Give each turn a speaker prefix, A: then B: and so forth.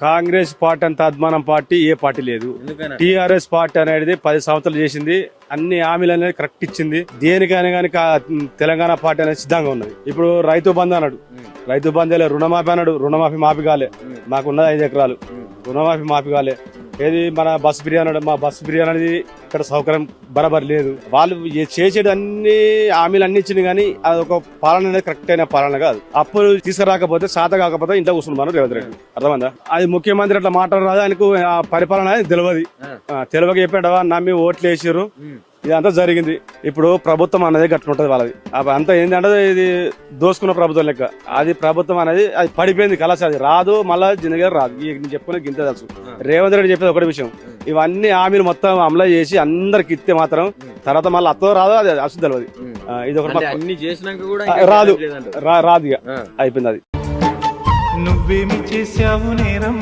A: Congress party అంత అద్మానం party ఏ పార్టీ లేదు. టిఆర్ఎస్ పార్టీ అనేది పది సంవత్సరాలు చేసింది. అన్ని హామీలు అనేది కరెక్ట్ ఇచ్చింది. దేనికైనా కానీ తెలంగాణ పార్టీ అనేది సిద్ధంగా ఉన్నది. ఇప్పుడు రైతు బంధు అన్నాడు. రైతు బంధులే రుణమాఫీ అన్నాడు. రుణమాఫీ మాఫీ కాలే. మాకు ఉన్నది ఐదు ఎకరాలు. రుణమాఫీ మాఫీ కాలే. ఏది మన బస్ బిర్యానీ మా బస్ బిర్యానీ అనేది ఇక్కడ సౌకర్యం బరాబర్ లేదు. వాళ్ళు చేసేది అన్ని హామీలు అన్ని ఇచ్చింది కానీ అది ఒక పాలన అనేది కరెక్ట్ అయిన పాలన కాదు. అప్పులు తీసుకురాకపోతే సాత కాకపోతే ఇంట్లో కూర్చున్నాను రేవంత్ రెడ్డి అర్థమైందా? అది ముఖ్యమంత్రి అట్లా మాట్లాడరాదు ఆయనకు ఆ పరిపాలన అనేది తెలియదు తెలియక చెప్పాడు నమ్మి ఓట్లు వేసారు ఇదంతా జరిగింది. ఇప్పుడు ప్రభుత్వం అనేది గట్ల ఉంటది వాళ్ళది. అంతా ఏంటంటే ఇది దోసుకున్న ప్రభుత్వం లెక్క. అది ప్రభుత్వం అనేది అది పడిపోయింది కలస అది రాదు మళ్ళా జిందగీ రాదు. నేను చెప్పుకునే గింత తెలుసు. రేవంత్ రెడ్డి చెప్పేది ఒకటి విషయం. ఇవన్నీ హామీలు మొత్తం అమలు చేసి అందరికి ఇస్తే మాత్రం తర్వాత మళ్ళీ అత్తో రాదు అది అసలు తెలియదు ఇది ఒకటి
B: అంటే
A: మాకు-
B: అన్ని చేసినాక కూడా
A: ఆ,
B: ఇంకా
A: రాదు. రాదు ఇక. అయిపోయింది అది.
C: నువ్వేమి చేశావు నేరం?